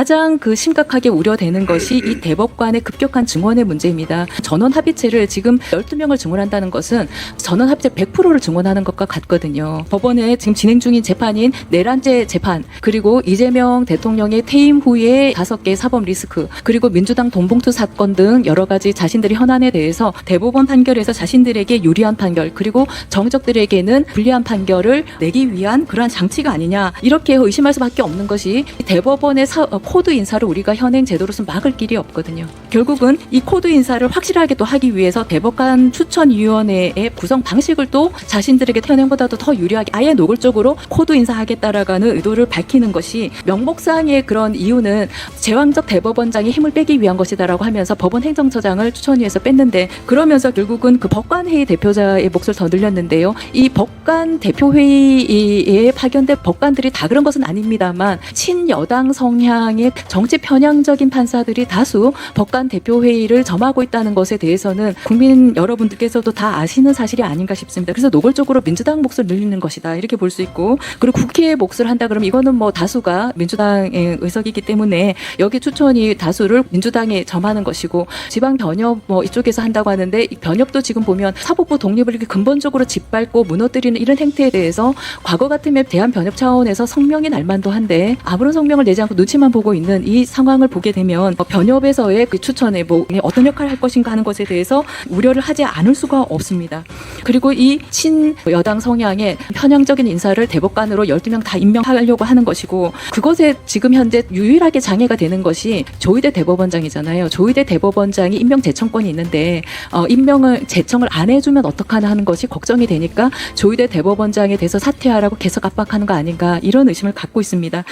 가장 그 심각하게 우려되는 것이 이 대법관의 급격한 증언의 문제입니다. 전원 합의체를 지금 12명을 증언한다는 것은 전원 합의체 100%를 증언하는 것과 같거든요. 법원에 지금 진행 중인 재판인 내란죄 재판 그리고 이재명 대통령의 퇴임 후에 다섯 개의 사법 리스크 그리고 민주당 돈봉투 사건 등 여러 가지 자신들의 현안에 대해서 대법원 판결에서 자신들에게 유리한 판결 그리고 정적들에게는 불리한 판결을 내기 위한 그러한 장치가 아니냐 이렇게 의심할 수밖에 없는 것이 이 대법원의 사- 어, 코드 인사를 우리가 현행 제도로서 막을 길이 없거든요. 결국은 이 코드 인사를 확실하게 또 하기 위해서 대법관 추천위원회의 구성 방식을 또 자신들에게 현행보다도 더 유리하게 아예 노골적으로 코드 인사하겠다라는 의도를 밝히는 것이 명목상의 그런 이유는 제왕적 대법원장의 힘을 빼기 위한 것이다라고 하면서 법원 행정처장을 추천위에서 뺐는데 그러면서 결국은 그 법관회의 대표자의 몫을 더 늘렸는데요. 이 법관 대표회의에 파견된 법관들이 다 그런 것은 아닙니다만 친여당 성향 의 정치 편향적인 판사들이 다수 법관 대표 회의를 점하고 있다는 것에 대해서는 국민 여러분들께서도 다 아시는 사실이 아닌가 싶습니다. 그래서 노골적으로 민주당 몫을 늘리는 것이다 이렇게 볼 수 있고 그리고 국회의 몫을 한다 그러면 이거는 뭐 다수가 민주당의 의석이기 때문에 여기 추천이 다수를 민주당에 점하는 것이고 지방 변협 뭐 이쪽에서 한다고 하는데 이 변협도 지금 보면 사법부 독립을 이렇게 근본적으로 짓밟고 무너뜨리는 이런 행태에 대해서 과거 같으면 대한 변협 차원에서 성명이 날 만도 한데 아무런 성명을 내지 않고 눈치만 보고 있는 이 상황을 보게 되면 어, 변협에서의 그 추천에 뭐 어떤 역할을 할 것인가 하는 것에 대해서 우려를 하지 않을 수가 없습니다. 그리고 이 친여당 성향의 편향적인 인사를 대법관으로 12명 다 임명하려고 하는 것이고 그것에 지금 현재 유일하게 장애가 되는 것이 조희대 대법원장이잖아요. 조희대 대법원장이 임명 제청권이 있는데 어, 임명을 제청을 안 해주면 어떡하나 하는 것이 걱정이 되니까 조희대 대법원장에 대해서 사퇴하라고 계속 압박하는 거 아닌가 이런 의심을 갖고 있습니다.